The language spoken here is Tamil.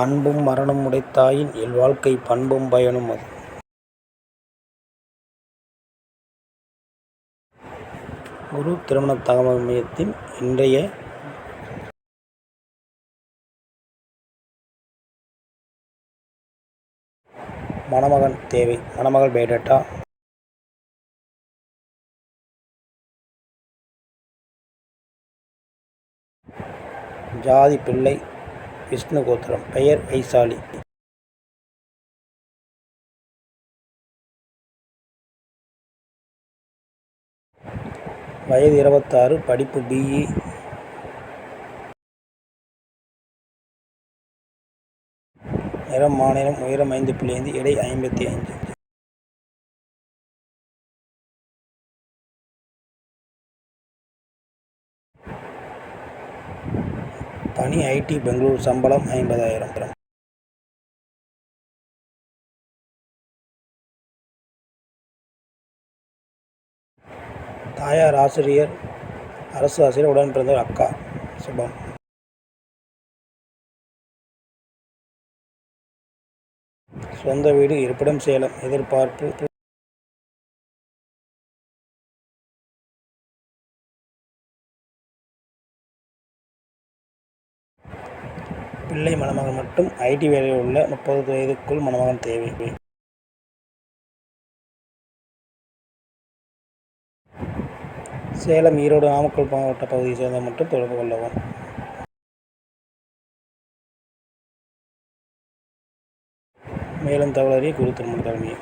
அன்பும் மரணம் உடைத்தாயின் இல்வாழ்க்கை பண்பும் பயனும் அது. குரு திருமண தகவல் மையத்தின் இன்றைய மணமகன் தேவை மணமகள் பயோடேட்டா ஜாதி பிள்ளை விஷ்ணு கோத்திரம் பெயர் வைசாலி. வயது இருபத்தாறு படிப்பு பிஇ நிறம் மாநிலம் உயரம் ஐந்து புள்ளி ஐந்து இடை ஐம்பத்தி ஐந்து. பணி ஐடி பெங்களூர் சம்பளம் ஐம்பதாயிரம். தாயார் ஆசிரியர் அரசு ஆசிரியர் உடன் பிறந்தவர் அக்கா. சுபம். சொந்த வீடு இருப்பிடம் சேலம். எதிர்பார்ப்பு பிள்ளை மணமகன் மட்டும் ஐடி வேலையில் உள்ள முப்பது வயதுக்குள் மணமகன் தேவை. சேலம் ஈரோடு நாமக்கல் மாவட்ட பகுதியை சேர்ந்த மட்டும் தொடர்பு கொள்ளவும். மேலும் தகவல் அறிய குரு திருமண தலைமையை